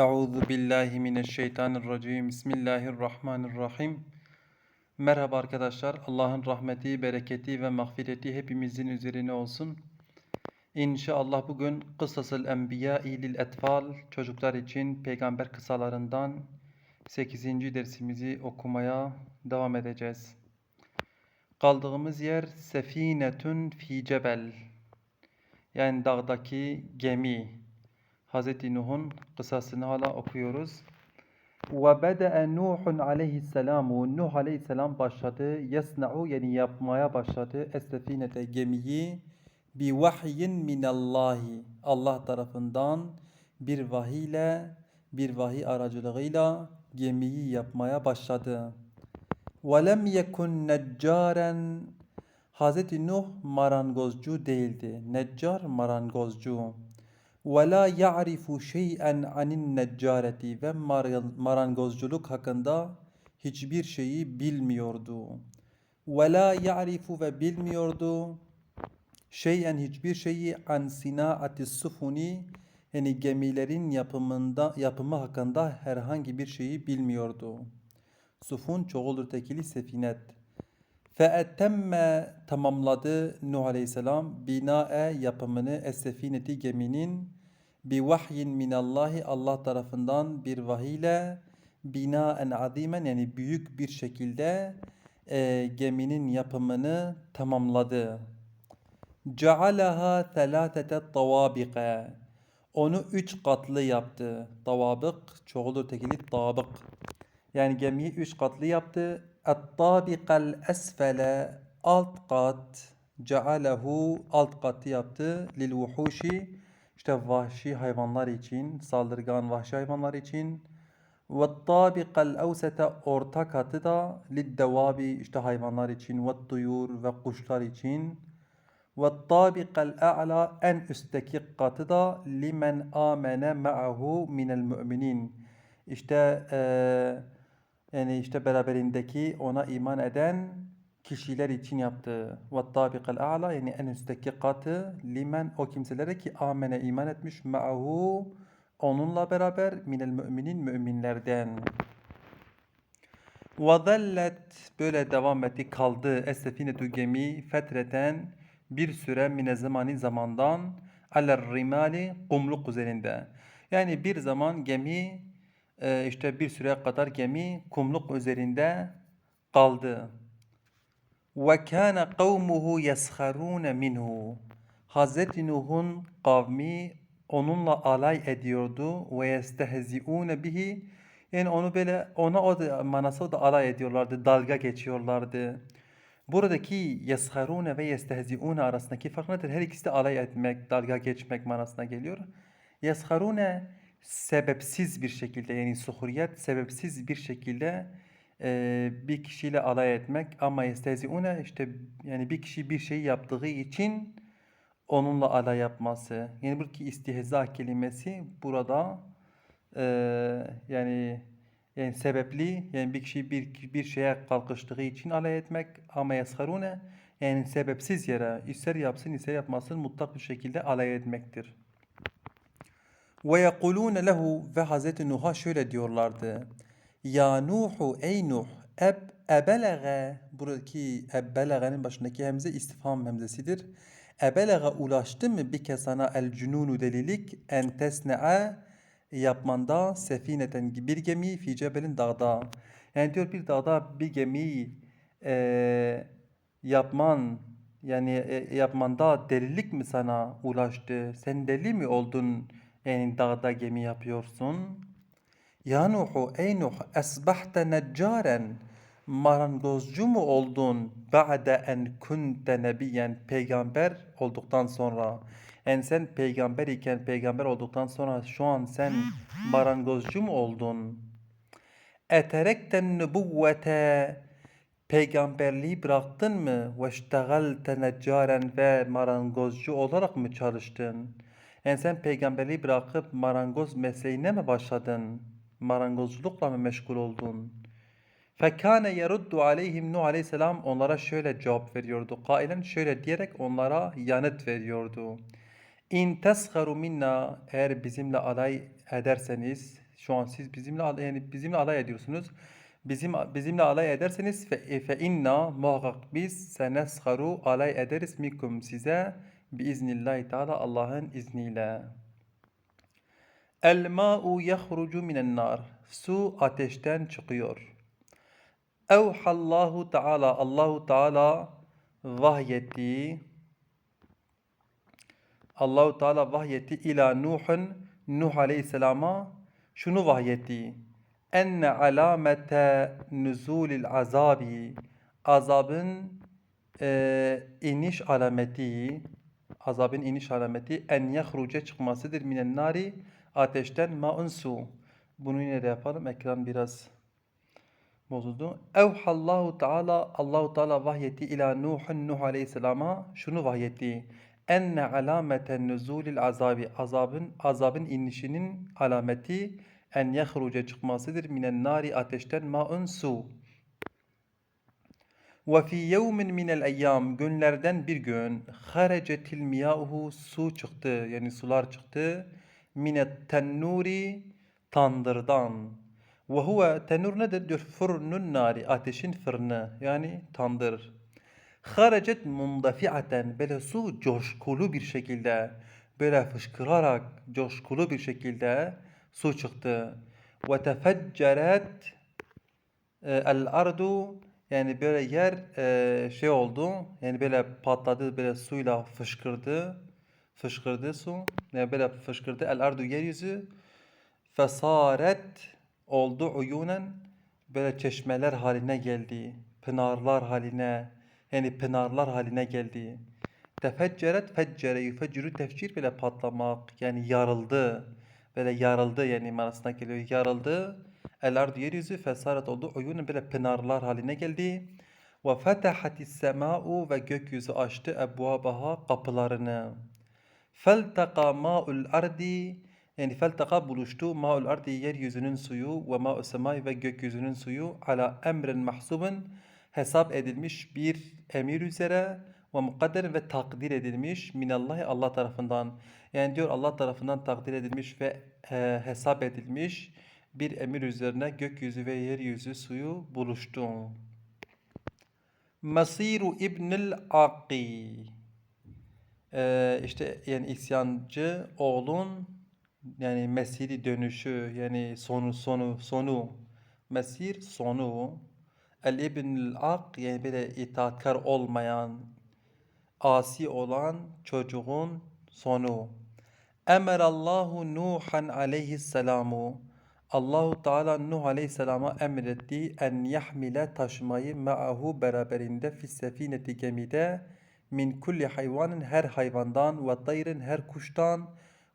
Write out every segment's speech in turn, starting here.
Euzu billahi mineşşeytanirracim. Bismillahirrahmanirrahim. Merhaba arkadaşlar. Allah'ın rahmeti, bereketi ve mağfireti hepimizin üzerine olsun. İnşallah bugün Kıssasıl Enbiya lil Etfal çocuklar için peygamber kısalarından 8. dersimizi okumaya devam edeceğiz. Kaldığımız yer Sefinetun fi Cebel. Yani dağdaki gemi. Hazreti Nuh'un kıssasını hala okuyoruz. Ve bede'e Nuhun aleyhisselamu Nuh aleyhisselam başladı. Yesna'u yani yapmaya başladı. Essefinete gemiyi bi vahyin minallahi Allah tarafından bir vahiy ile bir vahiy aracılığıyla gemiyi yapmaya başladı. Lem yekun neccaren Hazreti Nuh marangozcu değildi. Neccar marangozcu. Ve la ya'rifu şey'en anin neccareti ve marangozculuk hakkında hiçbir şeyi bilmiyordu. Ve la ya'rifu ve bilmiyordu şey'en hiçbir şeyi an sinaati sufuni yani gemilerin yapımında yapımı hakkında herhangi bir şeyi bilmiyordu. Sufun çoğuldur tekili sefinet. Fe'etemme tamamladı Nuh Aleyhisselam binae yapımını es-sefineti geminin bi vahyin minallahi Allah tarafından bir vahiy ile binaen azimen yani büyük bir şekilde e, geminin yapımını tamamladı. Cealaha thelâtete tavâbike onu üç katlı yaptı. Tavabık çoğuldur tekili tabık. Yani gemiyi üç katlı yaptı. Et-tabikal esfele alt kat cealehu alt katı yaptı. Lil vuhuşi işte vahşi hayvanlar için, saldırgan vahşi hayvanlar için. Ve tabikal evsete orta katı da lid devabi işte hayvanlar için ve tuyur ve kuşlar için. Ve tabikal a'la en üstteki katı da limen amene ma'ahu minel müminin. İşte eee yani işte beraberindeki ona iman eden kişiler için yaptığı tabiqal a'la yani en üstteki katı limen o kimselere ki amene iman etmiş ma'ahu onunla beraber minel müminin müminlerden. Ve zellet böyle devam etti kaldı es-sefinetu gemi fetreten bir süre mine zamani zamandan aler rimali kumluk üzerinde. Yani bir zaman gemi e, işte bir süre kadar gemi kumluk üzerinde kaldı. Ve kana kavmuhu yesharun minhu. Hazreti Nuh'un kavmi onunla alay ediyordu ve yestehzi'un bihi. Yani onu böyle ona o da manası da alay ediyorlardı, dalga geçiyorlardı. Buradaki yesharun ve yestehzi'un arasındaki fark nedir? Her ikisi de alay etmek, dalga geçmek manasına geliyor. Yesharune sebepsiz bir şekilde yani suhuriyet sebepsiz bir şekilde e, bir kişiyle alay etmek ama yesteziune işte yani bir kişi bir şey yaptığı için onunla alay yapması. Yani buradaki istihza kelimesi burada e, yani yani sebepli yani bir kişi bir bir şeye kalkıştığı için alay etmek ama yasharune yani sebepsiz yere ister yapsın ister yapmasın mutlak bir şekilde alay etmektir. Ve yekulune lehu ve Hazreti Nuh'a şöyle diyorlardı. Ya Nuhu ey Nuh eb ebelege buradaki ebelege'nin başındaki hemze istifham hemzesidir. Ebelege ulaştı mı bike sana el cununu delilik en tesne'a yapmanda sefineten bir gemi fi cebelin dağda. Yani diyor bir dağda bir gemi e, yapman yani e, yapmanda delilik mi sana ulaştı? Sen deli mi oldun? Yani dağda gemi yapıyorsun. Ya Nuhu ey Nuh esbahte neccaren marangozcu mu oldun ba'de en kunte nebiyen peygamber olduktan sonra yani sen peygamber iken peygamber olduktan sonra şu an sen marangozcu mu oldun? Eterekten nübüvvete peygamberliği bıraktın mı? Ve iştegalte neccaren ve marangozcu olarak mı çalıştın? Yani sen peygamberliği bırakıp marangoz mesleğine mi başladın? Marangozculukla mı meşgul oldun? Fekâne yeruddu aleyhim Nuh aleyhisselam onlara şöyle cevap veriyordu. Kailen şöyle diyerek onlara yanıt veriyordu. İn tesharu minna eğer bizimle alay ederseniz şu an siz bizimle yani bizimle alay ediyorsunuz. Bizim bizimle alay ederseniz fe, fe inna muhakkak biz senesharu alay ederiz minkum size biiznillahi teala Allah'ın izniyle. El ma'u yahrucu minen nar. Su ateşten çıkıyor. Evhallahu Teala Allahu Teala vahyetti. Allahu Teala vahyetti ila Nuh'un Nuh Aleyhisselam'a şunu vahyetti. Enne alamete nuzulil azabi azabın e, iniş alameti azabın iniş alameti en yahruce çıkmasıdır minen nari ateşten maun su. Bunu yine de yapalım. Ekran biraz bozuldu. Evhallahu Teala Allahu Teala vahyetti ila Nuh'un Nuh Aleyhisselam'a şunu vahyetti. Enne alameten nuzulil azabi azabın azabın inişinin alameti en yahruce çıkmasıdır minen nari ateşten maun su. Ve fi yevmin minel eyyam günlerden bir gün harecetil miyahu su çıktı yani sular çıktı minet tennuri tandırdan. Ve huve tenur nedir diyor fırnun nari ateşin fırını yani tandır. Harecet mundafiaten böyle su coşkulu bir şekilde böyle fışkırarak coşkulu bir şekilde su çıktı. Ve tefecceret el ardu yani böyle yer e, şey oldu. Yani böyle patladı böyle suyla fışkırdı. Fışkırdı su. Yani böyle fışkırdı. El ardu yeryüzü. Fesaret oldu uyunen böyle çeşmeler haline geldi. Pınarlar haline yani pınarlar haline geldi. Tefecceret feccere yufeccürü tefcir böyle patlamak yani yarıldı. Böyle yarıldı yani manasına geliyor. Yarıldı. El ardu yeryüzü fesaret oldu. Uyunun böyle pınarlar haline geldi. Ve fetehatis sema'u ve gökyüzü açtı ebvabaha kapılarını. Feltaka ma'ul ardi yani feltaka buluştu ma'ul ardi yeryüzünün suyu ve ma'u semai ve gökyüzünün suyu ala emrin mahsubun hesap edilmiş bir emir üzere ve mukadder ve takdir edilmiş minallahi Allah tarafından. Yani diyor Allah tarafından takdir edilmiş ve e, hesap edilmiş bir emir üzerine gökyüzü ve yeryüzü suyu buluştu. Masiru İbnül Aki ee, işte yani isyancı oğlun yani mesiri dönüşü yani sonu sonu sonu. Mesir sonu. El ibnül ak yani böyle itaatkar olmayan asi olan çocuğun sonu. Emerallahu Nuhan aleyhisselamu Allahu Teala Nuh Aleyhisselam'a emretti en yahmile taşımayı ma'ahu beraberinde fis sefineti gemide min kulli hayvanın her hayvandan ve tayrin her kuştan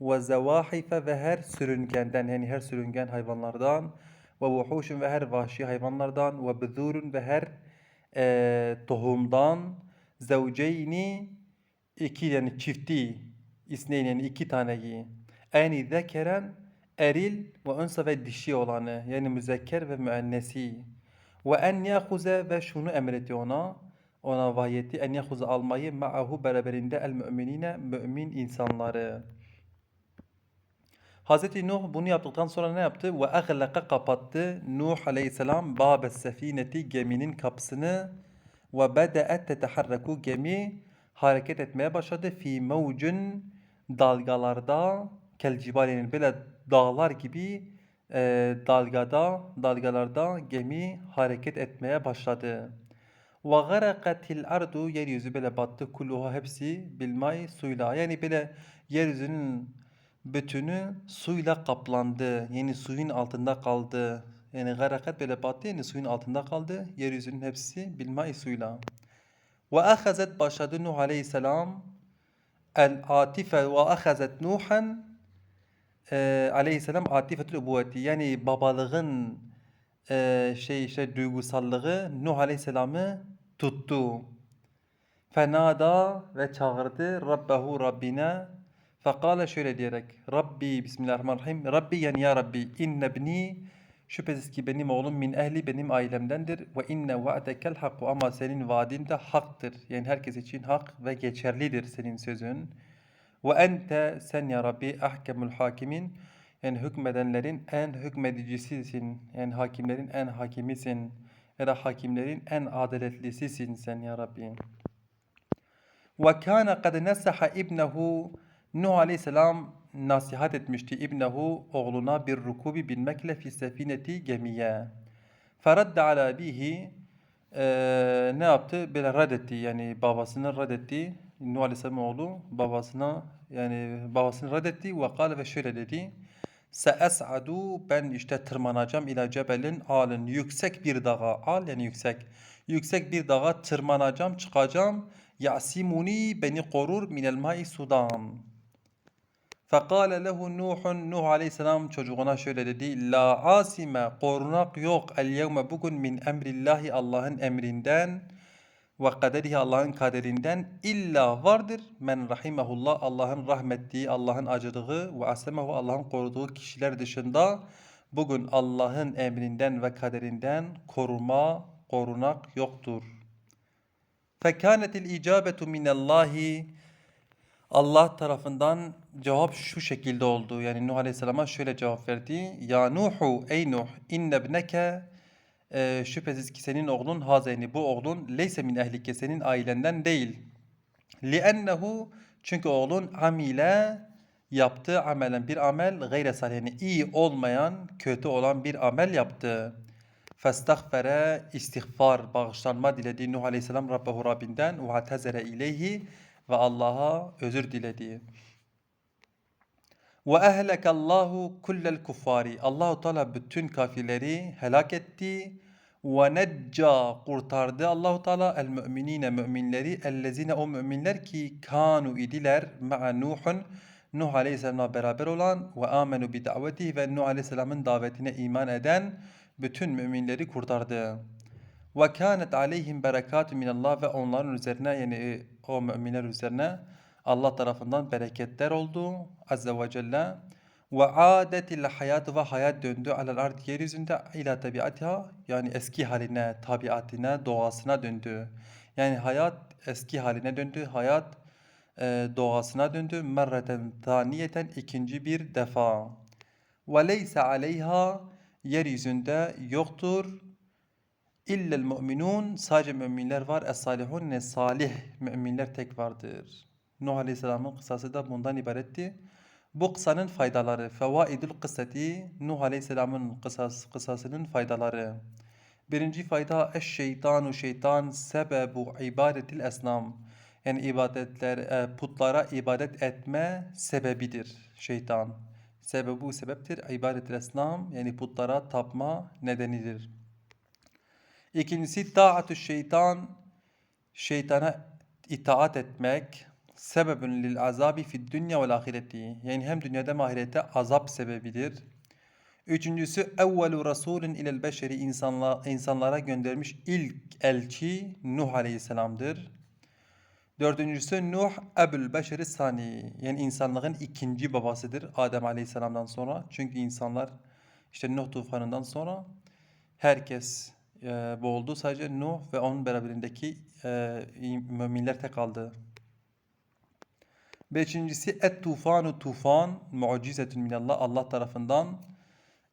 ve zevahife ve her sürüngenden yani her sürüngen hayvanlardan ve vuhuşun ve her vahşi hayvanlardan ve buzurun ve her e, tohumdan zevceyni iki yani çifti isneyn yani iki taneyi. Eni zekeren eril ve unsa ve dişi olanı yani müzekker ve müennesi ve en yahuze ve şunu emretti ona ona vahyetti en yahuze almayı ma'ahu beraberinde el müminine mümin insanları. Hazreti Nuh bunu yaptıktan sonra ne yaptı? Ve ahlaka kapattı Nuh aleyhisselam babes sefineti geminin kapısını ve bede'et teteharraku gemi hareket etmeye başladı fi mevcun dalgalarda kel cibalinin böyle dağlar gibi e, dalgada dalgalarda gemi hareket etmeye başladı. Ve garakatil ardu yeryüzü böyle battı kulluha hepsi bilmay suyla. Yani böyle yeryüzünün bütünü suyla kaplandı. Yani suyun altında kaldı. Yani garakat böyle battı yani suyun altında kaldı. Yeryüzünün hepsi bilmay suyla. Ve ahazet başladı Nuh aleyhisselam el atife ve ahazet Nuhan e, aleyhisselam atifetül ubuvveti yani babalığın e, şey işte duygusallığı Nuh aleyhisselamı tuttu. Fenada ve çağırdı Rabbehu Rabbine fekale şöyle diyerek Rabbi Bismillahirrahmanirrahim Rabbi yani ya Rabbi inne bni şüphesiz ki benim oğlum min ehli benim ailemdendir ve inne va'dekel hakku ama senin vaadin de haktır. Yani herkes için hak ve geçerlidir senin sözün. Ve ente sen ya Rabbi ahkemul hakimin. Yani hükmedenlerin en hükmedicisisin. Yani hakimlerin en hakimisin. Ya da hakimlerin en adaletlisisin sen ya Rabbi. Ve kana kad nasaha ibnehu Nuh aleyhisselam nasihat etmişti ibnehu oğluna bir rukubi binmekle fi sefineti gemiye. Feradde ala abihi eee, ne yaptı? Böyle reddetti yani babasını reddetti. Nuh aleyhisselam oğlu babasına yani babasını reddetti ve kâle ve şöyle dedi. Sees'adu ben işte tırmanacağım ila cebelin alın yüksek bir dağa al yani yüksek yüksek bir dağa tırmanacağım çıkacağım. Yasimuni beni korur minel mai sudan Fekale lehu Nuhun Nuh aleyhisselam çocuğuna şöyle dedi La asime korunak yok. El yevme bugün min emrillahi Allah'ın emrinden ve kaderihi Allah'ın kaderinden illa vardır men rahimehullah Allah'ın rahmettiği Allah'ın acıdığı ve asemehu Allah'ın koruduğu kişiler dışında bugün Allah'ın emrinden ve kaderinden koruma korunak yoktur. Fekânetil icabetu minallahi Allah tarafından cevap şu şekilde oldu. Yani Nuh Aleyhisselam'a şöyle cevap verdi. Ya Nuhu ey Nuh inne ibneke e, şüphesiz ki senin oğlun hazeni bu oğlun leyse min ehlike senin ailenden değil. Liennehu çünkü oğlun amile yaptı amelen bir amel gayre salihini iyi olmayan kötü olan bir amel yaptı. Festagfere istiğfar bağışlanma diledi Nuh Aleyhisselam Rabbehu Rabbinden ve atezere ileyhi ve Allah'a özür diledi. Ve ehlekallahu kullel kuffari. Allahu Teala bütün kafirleri helak etti. Ve necca kurtardı Allahu Teala el müminine müminleri ellezine o müminler ki kanu idiler ma'a Nuhun Nuh Aleyhisselam'la beraber olan ve amenu bi davetihi ve Nuh Aleyhisselam'ın davetine iman eden bütün müminleri kurtardı. Ve kânet aleyhim berekatü minallah ve onların üzerine yani o müminler üzerine Allah tarafından bereketler oldu azze ve celle. Ve adetil hayat ve hayat döndü alel ard yeryüzünde ila tabiatiha yani eski haline, tabiatine, doğasına döndü. Yani hayat eski haline döndü, hayat e, doğasına döndü. Merreten taniyeten ikinci bir defa. Ve leyse aleyha yeryüzünde yoktur İllel mu'minun sadece müminler var. Es-salihun ne salih müminler tek vardır. Nuh Aleyhisselam'ın kıssası da bundan ibaretti. Bu kıssanın faydaları. Fevaidul kıssati Nuh Aleyhisselam'ın kıssas, kıssasının faydaları. Birinci fayda eş şeytanu şeytan sebebu ibadetil esnam. Yani ibadetler, e, putlara ibadet etme sebebidir şeytan. Sebebu sebeptir. İbadetil esnam yani putlara tapma nedenidir. İkincisi taatü şeytan şeytana itaat etmek sebebün lil azabi fid dünya vel ahireti. Yani hem dünyada hem ahirette azap sebebidir. Üçüncüsü evvelu rasulün ilel beşeri insanla, insanlara göndermiş ilk elçi Nuh aleyhisselamdır. Dördüncüsü Nuh ebul beşeri sani. Yani insanlığın ikinci babasıdır Adem aleyhisselamdan sonra. Çünkü insanlar işte Nuh tufanından sonra herkes e, boğuldu. Sadece Nuh ve onun beraberindeki e, müminler tek kaldı. Beşincisi et tufanu tufan mucizetun minallah Allah tarafından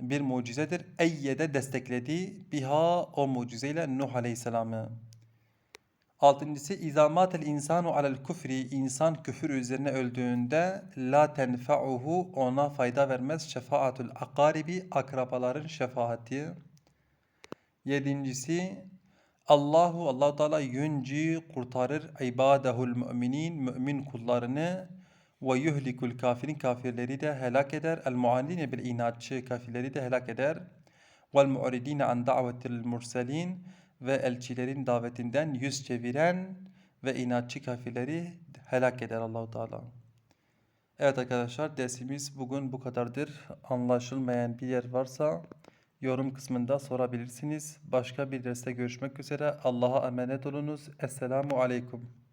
bir mucizedir. Eyyede destekledi biha o mucizeyle Nuh aleyhisselamı. Altıncısı izamatel insanu alel küfri insan küfür üzerine öldüğünde la tenfa'uhu ona fayda vermez şefaatul akaribi akrabaların şefaati. Yedincisi Allahu Allah Teala yunci kurtarır ibadehul müminin mümin kullarını ve yuhlikul kafirin kafirleri de helak eder. El muanine bil inatçı kafirleri de helak eder. Vel mu'ridine an davetil murselin ve elçilerin davetinden yüz çeviren ve inatçı kafirleri helak eder Allahu Teala. Evet arkadaşlar dersimiz bugün bu kadardır. Anlaşılmayan bir yer varsa yorum kısmında sorabilirsiniz. Başka bir derste görüşmek üzere. Allah'a emanet olunuz. Esselamu Aleyküm.